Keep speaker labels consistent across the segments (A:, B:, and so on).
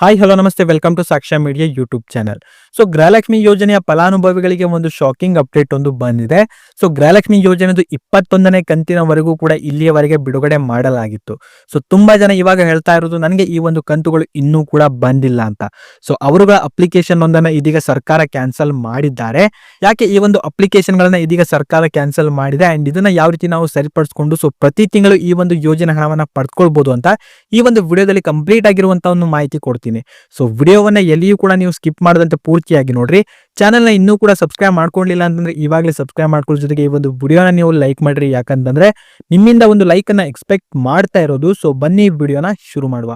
A: Hi hello ನಮಸ್ತೆ. Welcome to Sakshya media YouTube channel so Gruhalakshmi ಯೋಜನೆಯ ಫಲಾನುಭವಿಗಳಿಗೆ ಒಂದು ಶಾಕಿಂಗ್ ಅಪ್ಡೇಟ್ ಒಂದು ಬಂದಿದೆ. ಸೊ ಗೃಹಲಕ್ಷ್ಮಿ ಯೋಜನೆದು ಇಪ್ಪತ್ತೊಂದನೇ ಕಂತಿನವರೆಗೂ ಕೂಡ ಇಲ್ಲಿಯವರೆಗೆ ಬಿಡುಗಡೆ ಮಾಡಲಾಗಿತ್ತು. ಸೊ ತುಂಬಾ ಜನ ಇವಾಗ ಹೇಳ್ತಾ ಇರೋದು, ನನಗೆ ಈ ಒಂದು ಕಂತುಗಳು ಇನ್ನೂ ಕೂಡ ಬಂದಿಲ್ಲ ಅಂತ. ಸೊ ಅವರುಗಳ ಅಪ್ಲಿಕೇಶನ್ ಒಂದನ್ನ ಇದೀಗ ಸರ್ಕಾರ ಕ್ಯಾನ್ಸಲ್ ಮಾಡಿದ್ದಾರೆ. ಯಾಕೆ ಈ ಒಂದು ಅಪ್ಲಿಕೇಶನ್ ಗಳನ್ನ ಇದೀಗ ಸರ್ಕಾರ ಕ್ಯಾನ್ಸಲ್ ಮಾಡಿದೆ? ಅಂಡ್ ಇದನ್ನ ಯಾವ ರೀತಿ ನಾವು ಸರಿಪಡಿಸಿಕೊಂಡು ಸೊ ಪ್ರತಿ ತಿಂಗಳು ಈ ಒಂದು ಯೋಜನೆ ಹಣವನ್ನ ಪಡ್ಕೊಳ್ಬಹುದು ಅಂತ ಈ ಒಂದು ವಿಡಿಯೋದಲ್ಲಿ ಕಂಪ್ಲೀಟ್ ಆಗಿರುವಂತ ಒಂದು ಮಾಹಿತಿ ಕೊಡ್ತೀನಿ. ಸೊ ವಿಡಿಯೋವನ್ನ ಎಲ್ಲಿಯೂ ಕೂಡ ನೀವು ಸ್ಕಿಪ್ ಮಾಡದಂತೆ ಪೂರ್ತಿಯಾಗಿ ನೋಡ್ರಿ. ಚಾನಲ್ನ ಇನ್ನೂ ಕೂಡ ಸಬ್ಸ್ಕ್ರೈಬ್ ಮಾಡ್ಕೊಂಡಿಲ್ಲ ಅಂತಂದ್ರೆ ಈವಾಗಲೇ ಸಬ್ಸ್ಕ್ರೈಬ್ ಮಾಡ್ಕೊಳ್ಳೋ ಜೊತೆಗೆ ಈ ಒಂದು ವಿಡಿಯೋನ ನೀವು ಲೈಕ್ ಮಾಡ್ರಿ. ಯಾಕಂತಂದ್ರೆ ನಿಮ್ಮಿಂದ ಒಂದು ಲೈಕ್ ಅನ್ನ ಎಕ್ಸ್ಪೆಕ್ಟ್ ಮಾಡ್ತಾ ಇರೋದು. ಸೊ ಬನ್ನಿ ವಿಡಿಯೋನ ಶುರು ಮಾಡುವ.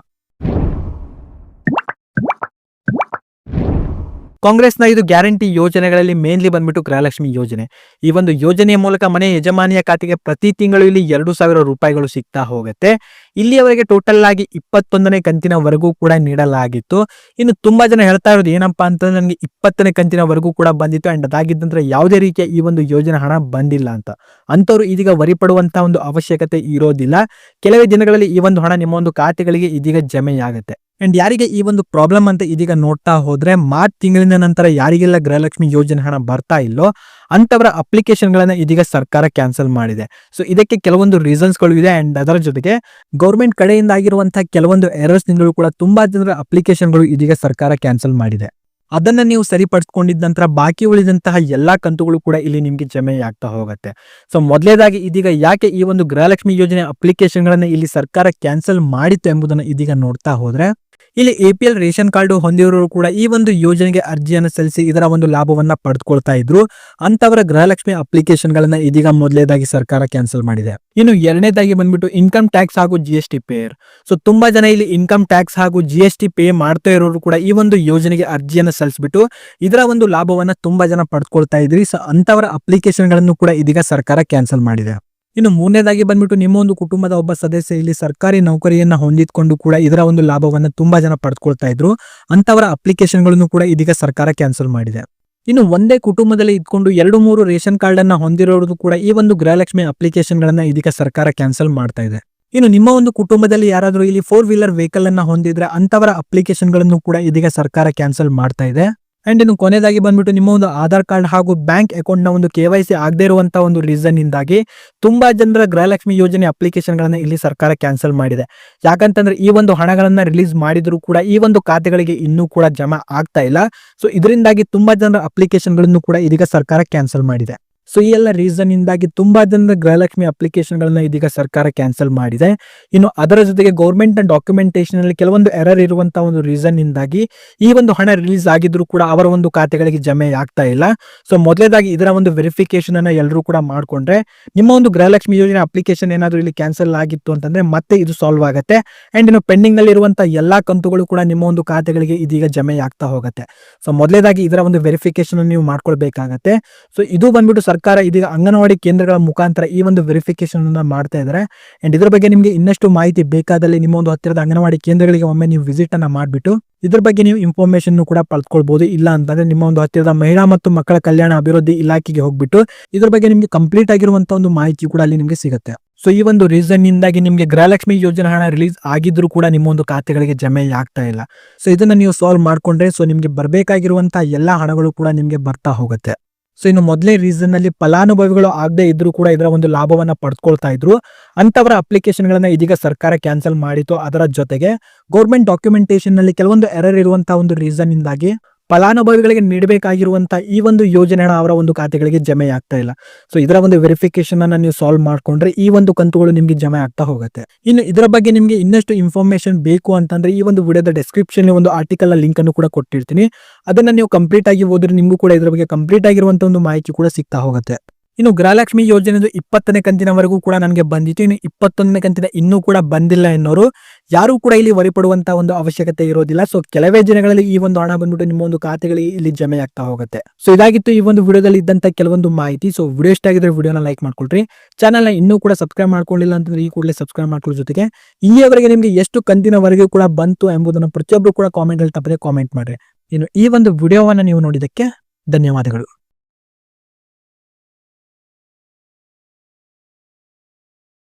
A: ಕಾಂಗ್ರೆಸ್ನ ಇದು ಗ್ಯಾರಂಟಿ ಯೋಜನೆಗಳಲ್ಲಿ ಮೇನ್ಲಿ ಬಂದ್ಬಿಟ್ಟು ಗೃಹಲಕ್ಷ್ಮಿ ಯೋಜನೆ. ಈ ಒಂದು ಯೋಜನೆಯ ಮೂಲಕ ಮನೆ ಯಜಮಾನಿಯ ಖಾತೆಗೆ ಪ್ರತಿ ತಿಂಗಳು ಇಲ್ಲಿ ಎರಡು ಸಾವಿರ ರೂಪಾಯಿಗಳು ಸಿಗ್ತಾ ಹೋಗುತ್ತೆ. ಇಲ್ಲಿಯವರೆಗೆ ಟೋಟಲ್ ಆಗಿ ಇಪ್ಪತ್ತೊಂದನೇ ಕಂತಿನವರೆಗೂ ಕೂಡ ನೀಡಲಾಗಿತ್ತು. ಇನ್ನು ತುಂಬಾ ಜನ ಹೇಳ್ತಾ ಇರೋದು ಏನಪ್ಪಾ ಅಂತಂದ್ರೆ ನನಗೆ ಇಪ್ಪತ್ತನೇ ಕಂತಿನವರೆಗೂ ಕೂಡ ಬಂದಿತ್ತು ಅಂಡ್ ಅದಾಗಿದ್ದಂದ್ರೆ ಯಾವುದೇ ರೀತಿಯ ಈ ಒಂದು ಯೋಜನೆ ಹಣ ಬಂದಿಲ್ಲ ಅಂತ. ಅಂತವ್ರು ಇದೀಗ ವರಿಪಡುವಂತ ಒಂದು ಅವಶ್ಯಕತೆ ಇರೋದಿಲ್ಲ. ಕೆಲವೇ ದಿನಗಳಲ್ಲಿ ಈ ಒಂದು ಹಣ ನಿಮ್ಮ ಒಂದು ಖಾತೆಗಳಿಗೆ ಇದೀಗ ಜಮೆಯಾಗುತ್ತೆ. ಅಂಡ್ ಯಾರಿಗೆ ಈ ಒಂದು ಪ್ರಾಬ್ಲಮ್ ಅಂತ ಇದೀಗ ನೋಡ್ತಾ ಹೋದ್ರೆ ಮಾರ್ಚ್ ತಿಂಗಳಿನ ನಂತರ ಯಾರಿಗೆಲ್ಲ ಗೃಹಲಕ್ಷ್ಮಿ ಯೋಜನೆ ಹಣ ಬರ್ತಾ ಇಲ್ಲೋ ಅಂತವರ ಅಪ್ಲಿಕೇಶನ್ ಗಳನ್ನ ಇದೀಗ ಸರ್ಕಾರ ಕ್ಯಾನ್ಸಲ್ ಮಾಡಿದೆ. ಸೊ ಇದಕ್ಕೆ ಕೆಲವೊಂದು ರೀಸನ್ಸ್ಗಳು ಇದೆ ಅಂಡ್ ಅದರ ಜೊತೆಗೆ ಗೌರ್ಮೆಂಟ್ ಕಡೆಯಿಂದ ಆಗಿರುವಂತಹ ಕೆಲವೊಂದು ಎರರ್ಸ್ ನಿಂದಲೂ ಕೂಡ ತುಂಬಾ ಜನರ ಅಪ್ಲಿಕೇಶನ್ಗಳು ಇದೀಗ ಸರ್ಕಾರ ಕ್ಯಾನ್ಸಲ್ ಮಾಡಿದೆ. ಅದನ್ನ ನೀವು ಸರಿಪಡಿಸ್ಕೊಂಡಿದ ನಂತರ ಬಾಕಿ ಉಳಿದಂತಹ ಎಲ್ಲಾ ಕಂತುಗಳು ಕೂಡ ಇಲ್ಲಿ ನಿಮ್ಗೆ ಜಮೆ ಆಗ್ತಾ ಹೋಗುತ್ತೆ. ಸೊ ಮೊದಲೇದಾಗಿ ಇದೀಗ ಯಾಕೆ ಈ ಒಂದು ಗೃಹಲಕ್ಷ್ಮಿ ಯೋಜನೆ ಅಪ್ಲಿಕೇಶನ್ ಗಳನ್ನ ಇಲ್ಲಿ ಸರ್ಕಾರ ಕ್ಯಾನ್ಸಲ್ ಮಾಡಿತ್ತು ಎಂಬುದನ್ನು ಇದೀಗ ನೋಡ್ತಾ ಹೋದ್ರೆ ಇಲ್ಲಿ A P L ration card ಹೊಂದಿರೋರು ಕೂಡ ಈ ಒಂದು ಯೋಜನೆಗೆ ಅರ್ಜಿಯನ್ನು ಸಲ್ಲಿಸಿ ಇದರ ಒಂದು ಲಾಭವನ್ನ ಪಡೆದುಕೊಳ್ತಾ ಇದ್ರು. ಅಂತವರ ಗೃಹಲಕ್ಷ್ಮಿ ಅಪ್ಲಿಕೇಶನ್ ಗಳನ್ನ ಇದೀಗ ಮೊದಲೇದಾಗಿ ಸರ್ಕಾರ ಕ್ಯಾನ್ಸಲ್ ಮಾಡಿದೆ. ಇನ್ನು ಎರಡನೇದಾಗಿ ಬಂದ್ಬಿಟ್ಟು ಇನ್ಕಮ್ ಟ್ಯಾಕ್ಸ್ ಹಾಗೂ G S T payer so ತುಂಬಾ ಜನ ಇಲ್ಲಿ ಇನ್ಕಮ್ ಟ್ಯಾಕ್ಸ್ ಹಾಗೂ ಜಿ ಎಸ್ ಟಿ ಪೇ ಮಾಡ್ತಾ ಇರೋರು ಕೂಡ ಈ ಒಂದು ಯೋಜನೆಗೆ ಅರ್ಜಿಯನ್ನು ಸಲ್ಲಿಸ್ಬಿಟ್ಟು ಇದರ ಒಂದು ಲಾಭವನ್ನ ತುಂಬಾ ಜನ ಪಡ್ಕೊಳ್ತಾ ಇದ್ರಿ. ಸೊ ಅಂತವರ ಅಪ್ಲಿಕೇಶನ್ಗಳನ್ನು ಕೂಡ ಇದೀಗ ಸರ್ಕಾರ ಕ್ಯಾನ್ಸಲ್ ಮಾಡಿದೆ. ಇನ್ನು ಮೂರನೇದಾಗಿ ಬಂದ್ಬಿಟ್ಟು ನಿಮ್ಮ ಒಂದು ಕುಟುಂಬದ ಒಬ್ಬ ಸದಸ್ಯ ಇಲ್ಲಿ ಸರ್ಕಾರಿ ನೌಕರಿಯನ್ನ ಹೊಂದಿದ್ಕೊಂಡು ಕೂಡ ಇದರ ಒಂದು ಲಾಭವನ್ನ ತುಂಬಾ ಜನ ಪಡ್ಕೊಳ್ತಾ ಇದ್ರು. ಅಂತವರ ಅಪ್ಲಿಕೇಶನ್ಗಳನ್ನು ಕೂಡ ಇದೀಗ ಸರ್ಕಾರ ಕ್ಯಾನ್ಸಲ್ ಮಾಡಿದೆ. ಇನ್ನು ಒಂದೇ ಕುಟುಂಬದಲ್ಲಿ ಇದ್ಕೊಂಡು ಎರಡು ಮೂರು ರೇಷನ್ ಕಾರ್ಡ್ ಅನ್ನ ಹೊಂದಿರೋದು ಕೂಡ ಈ ಒಂದು ಗೃಹಲಕ್ಷ್ಮಿ ಅಪ್ಲಿಕೇಶನ್ ಗಳನ್ನ ಇದೀಗ ಸರ್ಕಾರ ಕ್ಯಾನ್ಸಲ್ ಮಾಡ್ತಾ ಇದೆ. ಇನ್ನು ನಿಮ್ಮ ಒಂದು ಕುಟುಂಬದಲ್ಲಿ ಯಾರಾದರೂ ಇಲ್ಲಿ ಫೋರ್ ವೀಲರ್ ವೆಹಿಕಲ್ ಅನ್ನ ಹೊಂದಿದ್ರೆ ಅಂತವರ ಅಪ್ಲಿಕೇಶನ್ಗಳನ್ನು ಕೂಡ ಇದೀಗ ಸರ್ಕಾರ ಕ್ಯಾನ್ಸಲ್ ಮಾಡ್ತಾ ಇದೆ. ಅಂಡ್ ಇನ್ನು ಕೊನೆಯದಾಗಿ ಬಂದ್ಬಿಟ್ಟು ನಿಮ್ಮ ಒಂದು ಆಧಾರ್ ಕಾರ್ಡ್ ಹಾಗೂ ಬ್ಯಾಂಕ್ ಅಕೌಂಟ್ನ ಒಂದು ಕೆ ವೈ ಸಿ ಆಗದೇ ಇರುವಂತಹ ಒಂದು ರೀಸನ್ ಇಂದಾಗಿ ತುಂಬಾ ಜನರ ಗೃಹಲಕ್ಷ್ಮಿ ಯೋಜನೆ ಅಪ್ಲಿಕೇಶನ್ ಗಳನ್ನ ಇಲ್ಲಿ ಸರ್ಕಾರ ಕ್ಯಾನ್ಸಲ್ ಮಾಡಿದೆ. ಯಾಕಂತಂದ್ರೆ ಈ ಒಂದು ಹಣಗಳನ್ನ ರಿಲೀಸ್ ಮಾಡಿದ್ರು ಕೂಡ ಈ ಒಂದು ಖಾತೆಗಳಿಗೆ ಇನ್ನೂ ಕೂಡ ಜಮಾ ಆಗ್ತಾ ಇಲ್ಲ. ಸೊ ಇದರಿಂದಾಗಿ ತುಂಬಾ ಜನರ ಅಪ್ಲಿಕೇಶನ್ಗಳನ್ನು ಕೂಡ ಇದೀಗ ಸರ್ಕಾರ ಕ್ಯಾನ್ಸಲ್ ಮಾಡಿದೆ. ಸೊ ಈ ಎಲ್ಲ ರೀಸನ್ ಇಂದಾಗಿ ತುಂಬಾ ಜನರ ಗೃಹಲಕ್ಷ್ಮಿ ಅಪ್ಲಿಕೇಶನ್ ಗಳನ್ನ ಇದೀಗ ಸರ್ಕಾರ ಕ್ಯಾನ್ಸಲ್ ಮಾಡಿದೆ. ಇನ್ನು ಅದರ ಜೊತೆಗೆ ಗೌರ್ಮೆಂಟ್ನ ಡಾಕ್ಯುಮೆಂಟೇಶನ್ ಅಲ್ಲಿ ಕೆಲವೊಂದು ಎರರ್ ಇರುವಂತಹ ಒಂದು ರೀಸನ್ ಇಂದಾಗಿ ಈ ಒಂದು ಹಣ ರಿಲೀಸ್ ಆಗಿದ್ರು ಕೂಡ ಅವರ ಒಂದು ಖಾತೆಗಳಿಗೆ ಜಮೆ ಆಗ್ತಾ ಇಲ್ಲ. ಸೊ ಮೊದಲೇದಾಗಿ ಇದರ ಒಂದು ವೆರಿಫಿಕೇಶನ್ ಅನ್ನ ಎಲ್ಲರೂ ಕೂಡ ಮಾಡ್ಕೊಂಡ್ರೆ ನಿಮ್ಮ ಒಂದು ಗೃಹಲಕ್ಷ್ಮಿ ಯೋಜನೆ ಅಪ್ಲಿಕೇಶನ್ ಏನಾದರೂ ಇಲ್ಲಿ ಕ್ಯಾನ್ಸಲ್ ಆಗಿತ್ತು ಅಂತಂದ್ರೆ ಮತ್ತೆ ಇದು ಸಾಲ್ವ್ ಆಗುತ್ತೆ. ಅಂಡ್ ಇನ್ನು ಪೆಂಡಿಂಗ್ನಲ್ಲಿ ಇರುವಂತಹ ಎಲ್ಲಾ ಕಂತುಗಳು ಕೂಡ ನಿಮ್ಮ ಒಂದು ಖಾತೆಗಳಿಗೆ ಇದೀಗ ಜಮೆ ಆಗ್ತಾ ಹೋಗುತ್ತೆ. ಸೊ ಮೊದಲೇದಾಗಿ ಇದರ ಒಂದು ವೆರಿಫಿಕೇಶನ್ ನೀವು ಮಾಡ್ಕೊಳ್ಬೇಕಾಗತ್ತೆ. ಸೊ ಇದು ಬಂದ್ಬಿಟ್ಟು ಸರ್ಕಾರ ಇದೀಗ ಅಂಗನವಾಡಿ ಕೇಂದ್ರಗಳ ಮುಖಾಂತರ ಈ ಒಂದು ವೆರಿಫಿಕೇಶನ್ ಅನ್ನ ಮಾಡ್ತಾ ಇದ್ದಾರೆ ಅಂಡ್ ಇದ್ರ ಬಗ್ಗೆ ನಿಮಗೆ ಇನ್ನಷ್ಟು ಮಾಹಿತಿ ಬೇಕಾದಲ್ಲಿ ನಿಮ್ಮ ಒಂದು ಹತ್ತಿರದ ಅಂಗನವಾಡಿ ಕೇಂದ್ರಗಳಿಗೆ ಒಮ್ಮೆ ನೀವು ವಿಸಿಟ್ ಅನ್ನ ಮಾಡಿಬಿಟ್ಟು, ಇದ್ರ ಬಗ್ಗೆ ನೀವು ಇನ್ಫಾರ್ಮೇಶನ್ ಕೂಡ ಪಡ್ಕೊಳ್ಬಹುದು ಇಲ್ಲ ಅಂತಂದ್ರೆ ನಿಮ್ಮ ಒಂದು ಹತ್ತಿರದ ಮಹಿಳಾ ಮತ್ತು ಮಕ್ಕಳ ಕಲ್ಯಾಣ ಅಭಿವೃದ್ಧಿ ಇಲಾಖೆಗೆ ಹೋಗ್ಬಿಟ್ಟು, ಇದ್ರ ಬಗ್ಗೆ ನಿಮಗೆ ಕಂಪ್ಲೀಟ್ ಆಗಿರುವಂತ ಒಂದು ಮಾಹಿತಿ ಕೂಡ ಅಲ್ಲಿ ನಿಮಗೆ ಸಿಗುತ್ತೆ. ಸೊ ಈ ಒಂದು ರೀಸನ್ ಇಂದಾಗಿ ನಿಮಗೆ ಗೃಹಲಕ್ಷ್ಮಿ ಯೋಜನೆ ಹಣ ರಿಲೀಸ್ ಆಗಿದ್ರು ಕೂಡ ನಿಮ್ಮ ಒಂದು ಖಾತೆಗಳಿಗೆ ಜಮೆ ಆಗ್ತಾ ಇಲ್ಲ. ಸೊ ಇದನ್ನ ನೀವು ಸಾಲ್ವ್ ಮಾಡ್ಕೊಂಡ್ರೆ ಸೊ ನಿಮಗೆ ಬರಬೇಕಾಗಿರುವಂತಹ ಎಲ್ಲಾ ಹಣಗಳು ಕೂಡ ನಿಮಗೆ ಬರ್ತಾ ಹೋಗುತ್ತೆ. ಸೊ ಇನ್ನು ಮೊದಲೇ ರೀಸನ್ ಅಲ್ಲಿ ಫಲಾನುಭವಿಗಳು ಆಗದೆ ಇದ್ರು ಕೂಡ ಇದರ ಒಂದು ಲಾಭವನ್ನ ಪಡ್ಕೊಳ್ತಾ ಇದ್ರು. ಅಂತವರ ಅಪ್ಲಿಕೇಶನ್ ಗಳನ್ನ ಇದೀಗ ಸರ್ಕಾರ ಕ್ಯಾನ್ಸಲ್ ಮಾಡಿತು ಅದರ ಜೊತೆಗೆ ಗೌರ್ಮೆಂಟ್ ಡಾಕ್ಯುಮೆಂಟೇಶನ್ನಲ್ಲಿ ಕೆಲವೊಂದು ಎರರ್ ಇರುವಂತಹ ಒಂದು ರೀಸನ್ ಇಂದಾಗಿ ಫಲಾನುಭವಿಗಳಿಗೆ ನೀಡಬೇಕಾಗಿರುವಂತಹ ಈ ಒಂದು ಯೋಜನೆ ಅವರ ಒಂದು ಖಾತೆಗಳಿಗೆ ಜಮೆ ಆಗ್ತಾ ಇಲ್ಲ. ಸೊ ಇದರ ಒಂದು ವೆರಿಫಿಕೇಶನ್ ಅನ್ನ ನೀವು ಸಾಲ್ವ್ ಮಾಡ್ಕೊಂಡ್ರೆ ಈ ಒಂದು ಕಂತುಗಳು ನಿಮ್ಗೆ ಜಮೆ ಆಗ್ತಾ ಹೋಗುತ್ತೆ. ಇನ್ನು ಇದರ ಬಗ್ಗೆ ನಿಮಗೆ ಇನ್ನಷ್ಟು ಇನ್ಫಾರ್ಮೇಶನ್ ಬೇಕು ಅಂತಂದ್ರೆ ಈ ಒಂದು ವಿಡಿಯೋದ ಡಿಸ್ಕ್ರಿಪ್ಷನ್ ಒಂದು ಆರ್ಟಿಕಲ್ ಲಿಂಕ್ ಅನ್ನು ಕೂಡ ಕೊಟ್ಟಿರ್ತೀನಿ. ಅದನ್ನ ನೀವು ಕಂಪ್ಲೀಟ್ ಆಗಿ ಹೋದ್ರೆ ನಿಮಗೂ ಕೂಡ ಇದರ ಬಗ್ಗೆ ಕಂಪ್ಲೀಟ್ ಆಗಿರುವಂತಹ ಒಂದು ಮಾಹಿತಿ ಕೂಡ ಸಿಗ್ತಾ ಹೋಗುತ್ತೆ. ಇನ್ನು ಗೃಹಲಕ್ಷ್ಮಿ ಯೋಜನೆದು ಇಪ್ಪತ್ತನೇ ಕಂತಿನವರೆಗೂ ಕೂಡ ನನಗೆ ಬಂದಿತ್ತು. ಇನ್ನು ಇಪ್ಪತ್ತೊಂದನೇ ಕಂತಿನ ಇನ್ನೂ ಕೂಡ ಬಂದಿಲ್ಲ ಎನ್ನೋರು ಯಾರು ಕೂಡ ಇಲ್ಲಿ ವರಿಪಡುವಂತಹ ಒಂದು ಅವಶ್ಯಕತೆ ಇರೋದಿಲ್ಲ. ಸೊ ಕೆಲವೇ ದಿನಗಳಲ್ಲಿ ಈ ಒಂದು ಹಣ ಬಂದ್ಬಿಟ್ಟು ನಿಮ್ಮ ಒಂದು ಖಾತೆಗಳಿಗೆ ಇಲ್ಲಿ ಜಮೆ ಆಗ್ತಾ ಹೋಗುತ್ತೆ. ಸೊ ಇದಾಗಿತ್ತು ಈ ಒಂದು ವಿಡಿಯೋದಲ್ಲಿ ಇದ್ದಂತ ಕೆಲವೊಂದು ಮಾಹಿತಿ. ಸೊ ವಿಡಿಯೋ ಇಷ್ಟ ಆಗಿದ್ರೆ ವಿಡಿಯೋನ ಲೈಕ್ ಮಾಡ್ಕೊಳ್ರಿ. ಚಾನಲ್ನ ಇನ್ನೂ ಕೂಡ ಸಬ್ಸ್ಕ್ರೈಬ್ ಮಾಡ್ಕೊಳ್ಳಿಲ್ಲ ಅಂತಂದ್ರೆ ಈ ಕೂಡಲೇ ಸಬ್ಸ್ಕ್ರೈಬ್ ಮಾಡ್ಕೊಳ್ಳೋ ಜೊತೆಗೆ. ಈವರೆಗೆ ನಿಮಗೆ ಎಷ್ಟು ಕಂತಿನವರೆಗೂ ಕೂಡ ಬಂತು ಎಂಬುದನ್ನು ಪ್ರತಿಯೊಬ್ಬರು ಕೂಡ ಕಾಮೆಂಟ್ ಅಲ್ಲಿ ತಪ್ಪದೆ ಕಾಮೆಂಟ್ ಮಾಡ್ರಿ. ಇನ್ನು ಈ ಒಂದು ವಿಡಿಯೋವನ್ನು ನೀವು ನೋಡಿದಕ್ಕೆ ಧನ್ಯವಾದಗಳು.